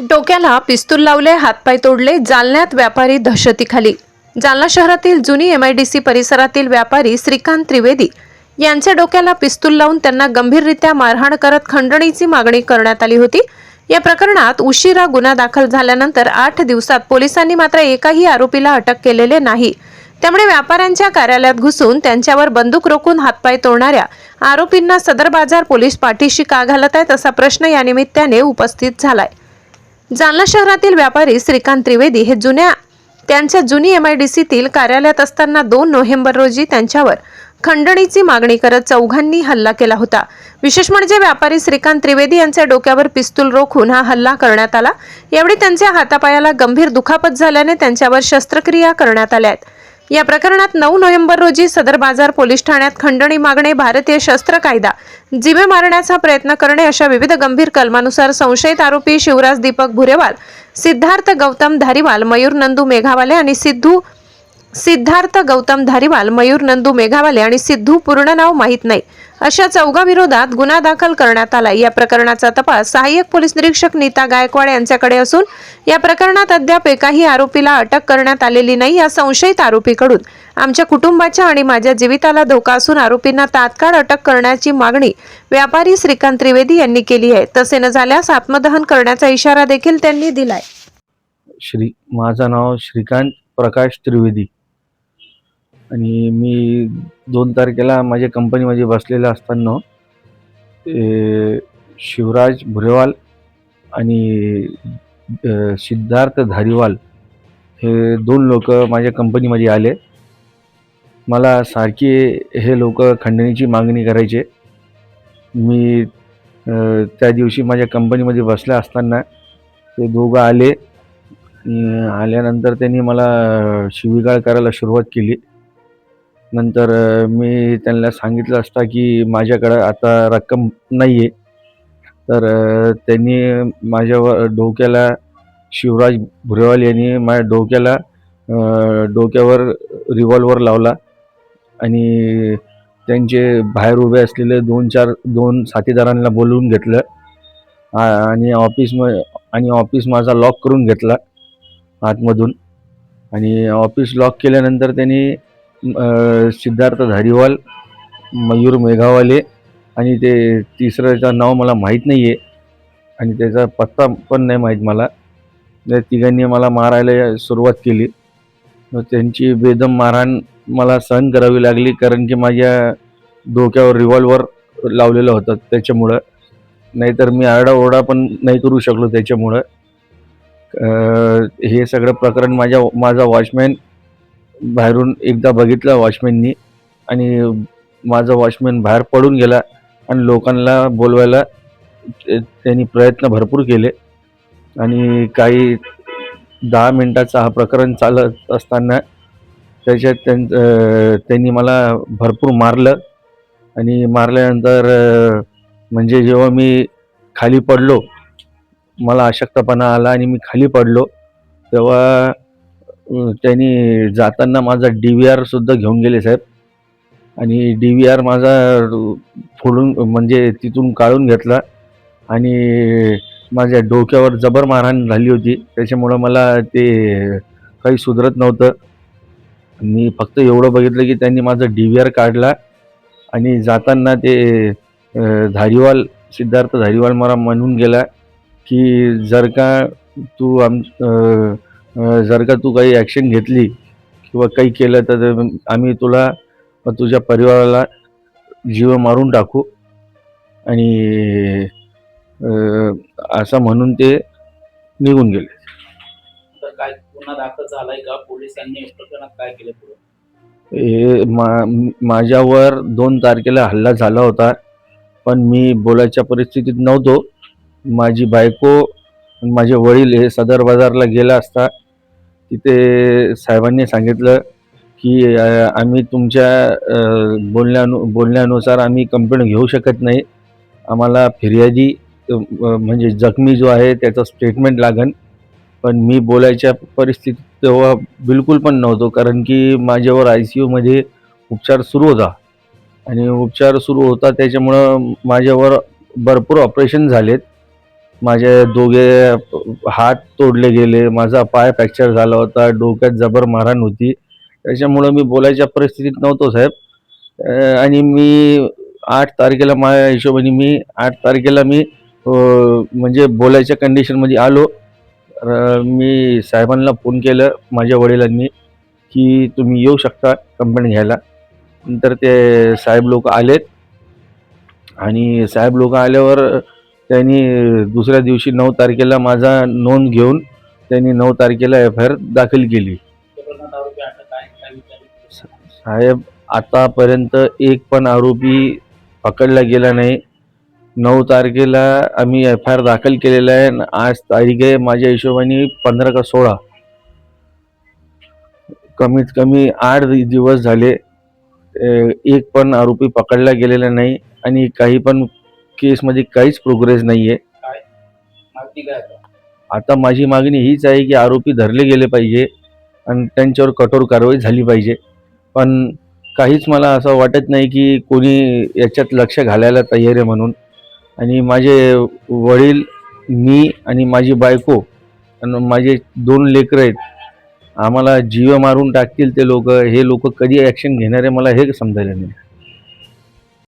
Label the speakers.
Speaker 1: डोक्याला पिस्तूल लावले हातपाय तोडले जालन्यात व्यापारी दहशतीखाली. जालना शहरातील जुनी एम आय डी सी परिसरातील व्यापारी श्रीकांत त्रिवेदी यांच्या डोक्याला पिस्तूल लावून त्यांना गंभीररित्या मारहाण करत खंडणीची मागणी करण्यात आली होती. या प्रकरणात उशिरा गुन्हा दाखल झाल्यानंतर आठ दिवसात पोलिसांनी मात्र एकाही आरोपीला अटक केलेले नाही. त्यामुळे व्यापाऱ्यांच्या कार्यालयात घुसून त्यांच्यावर बंदूक रोखून हातपाय तोडणाऱ्या आरोपींना सदर बाजार पोलीस पाठीशी का घालत आहेत असा प्रश्न या निमित्ताने उपस्थित झालाय. जालना शहरातील व्यापारी श्रीकांत त्रिवेदी हे जुन्या त्यांच्या जुनी एम आय डी सीतील कार्यालयात असताना दोन नोव्हेंबर रोजी त्यांच्यावर खंडणीची मागणी करत चौघांनी हल्ला केला होता. विशेष म्हणजे व्यापारी श्रीकांत त्रिवेदी यांच्या डोक्यावर पिस्तूल रोखून हा हल्ला करण्यात आला. यावेळी त्यांच्या हातापायाला गंभीर दुखापत झाल्याने त्यांच्यावर शस्त्रक्रिया करण्यात आल्या आहेत. या प्रकरणात नऊ नोव्हेंबर रोजी सदर बाजार पोलीस ठाण्यात खंडणी मागणे भारतीय शस्त्र कायदा जिवे मारण्याचा प्रयत्न करणे अशा विविध गंभीर कलमानुसार संशयित आरोपी शिवराज दीपक भुरेवाल सिद्धार्थ गौतम धारीवाल मयूर नंदू मेघावाले आणि सिद्धू सिद्धार्थ गौतम धारीवाल मयूर नंदू मेघावाले आणि सिद्धू पूर्ण नाव माहीत नाही. अशा चौघाविरोधात गुन्हा दाखल करण्यात आला या प्रकरणाचा तपास सहाय्यक पोलीस निरीक्षक नीता गायकवाड यांच्याकडे असून या प्रकरणात अद्याप एकाही आरोपीला अटक करण्यात आलेली नाही या संशयित आरोपीकडून. आमच्या कुटुंबाच्या आणि माझ्या जीविताला धोका असून आरोपींना तात्काळ अटक करण्याची मागणी व्यापारी श्रीकांत त्रिवेदी यांनी केली आहे. तसे न झाल्यास आत्मदहन करण्याचा इशारा देखील त्यांनी दिलाय.
Speaker 2: श्री माझं नाव श्रीकांत प्रकाश त्रिवेदी. आणि मी दोन तारखेला माझ्या कंपनीमध्ये बसलेला असताना शिवराज भुरेवाल आणि सिद्धार्थ धारीवाल हे दोन लोक माझ्या कंपनीमध्ये आले. मला सारखी हे लोक खंडणीची मागणी करायचे. मी त्या दिवशी माझ्या कंपनीमध्ये बसले असताना ते दोघं आले. आल्यानंतर त्यांनी मला शिवीगाळ करायला सुरुवात केली. नंतर मी त्यांना सांगितलं असता की माझ्याकडं आता रक्कम नाही आहे तर त्यांनी माझ्यावर डोक्याला शिवराज भुरेवाल यांनी माझ्या डोक्याला डोक्यावर रिव्हॉल्वर लावला आणि त्यांचे बाहेर उभे असलेले दोन चार दोन साथीदारांना बोलवून घेतलं. आणि ऑफिस म आणि ऑफिस माझा लॉक करून घेतला आतमधून. आणि ऑफिस लॉक केल्यानंतर त्यांनी सिद्धार्थ धारीवाल मयूर मेघावाले आणि ते तिसऱ्याचं नाव मला माहीत नाही आहे आणि त्याचा पत्ता पण नाही माहीत मला. त्या तिघांनी मला मारायला सुरुवात केली. मग त्यांची बेदम मारहाण मला सहन करावी लागली कारण की माझ्या डोक्यावर रिव्हॉल्वर लावलेलं होतं त्याच्यामुळं. नाहीतर मी आरडाओरडा पण नाही करू शकलो त्याच्यामुळं. हे सगळं प्रकरण माझ्या माझा वॉचमॅन बाहेरून एकदा बघितलं वॉचमॅननी आणि माझा वॉचमॅन बाहेर पडून गेला आणि लोकांना बोलवायला ते- त्यांनी प्रयत्न भरपूर केले. आणि काही दहा मिनटाचा हा प्रकरण चालत असताना त्याच्यात त्यां त्यांनी मला भरपूर मारलं. आणि मारल्यानंतर म्हणजे जेव्हा मी खाली पडलो मला अशक्तपणा आला आणि मी खाली पडलो तेव्हा त्यांनी जाताना माझा डी व्ही आरसुद्धा घेऊन गेले साहेब. आणि डी व्ही आर माझा फोडून म्हणजे तिथून काढून घेतला. आणि माझ्या डोक्यावर जबर मारहाण झाली होती. त्याच्यामुळं मला ते काही सुधरत नव्हतं. मी फक्त एवढं बघितलं की त्यांनी माझा डी व्ही आर काढला. आणि जाताना ते धारीवाल सिद्धार्थ धारीवाल मला म्हणून गेला की जर का तू आम जर का तू काही ॲक्शन घेतली किंवा काही केलं तर आम्ही तुला तुझ्या परिवाराला जीव मारून टाकू. आणि असं म्हणून ते निघून गेले.
Speaker 3: तर काय गुन्हा दाखल झालाय का? पोलिसांनी काय केलं
Speaker 2: हे मा माझ्यावर दोन तारखेला हल्ला झाला होता. पण मी बोलायच्या परिस्थितीत नव्हतो. माझी बायको माझे वडील हे सदर बाजारला गेला असता तिथे साहेबांनी सांगितलं की आम्ही तुमच्या बोलण्यानु बोलण्यानुसार आम्ही कंप्लेंट घेऊ शकत नाही. आम्हाला फिर्यादी म्हणजे जखमी जो आहे त्याचं स्टेटमेंट लागन. पण मी बोलायच्या परिस्थितीत तेव्हा बिलकुल पण नव्हतो कारण की माझ्यावर आय सी यूमध्ये उपचार सुरू होता. आणि उपचार सुरू होता त्याच्यामुळं माझ्यावर भरपूर ऑपरेशन झालेत. माझे दोघे हात तोडले गेले माझा पाय फ्रॅक्चर झाला होता डोक्यात जबर मारहाण होती. त्याच्यामुळं मी बोलायच्या परिस्थितीत नव्हतो साहेब. आणि मी आठ तारखेला माझ्या हिशोबाने मी आठ तारखेला मी म्हणजे बोलायच्या कंडिशनमध्ये आलो. मी साहेबांना फोन केलं माझ्या वडिलांनी की तुम्ही येऊ शकता कंप्लेंट घ्यायला. नंतर ते साहेब लोक आलेत. आणि साहेब लोक आल्यावर त्यांनी दुसऱ्या दिवशी नऊ तारखेला माझा नोंद घेऊन त्यांनी नऊ तारखेला एफ आय आर दाखल केली. साहेब आतापर्यंत एक पण आरोपी पकडला गेला नाही. नऊ तारखेला आम्ही एफ आय आर दाखल केलेला आहे आज तारीख आहे माझ्या हिशोबाने पंधरा का सोळा. कमीत कमी आठ दिवस झाले एक पण आरोपी पकडला गेलेला नाही आणि काही पण केसमध्ये काहीच प्रोग्रेस नाही आहे
Speaker 3: माहिती काय
Speaker 2: आता? माझी मागणी हीच आहे की आरोपी धरले गेले पाहिजे आणि त्यांच्यावर कठोर कारवाई झाली पाहिजे. पण काहीच मला असं वाटत नाही की कोणी याच्यात लक्ष घालायला तयार आहे म्हणून. आणि माझे वडील मी आणि माझी बायको आणि माझे दोन लेकरं आहेत आम्हाला जीव मारून टाकतील ते लोक. हे लोक कधी ॲक्शन घेणार आहे मला हे समजायला नाही.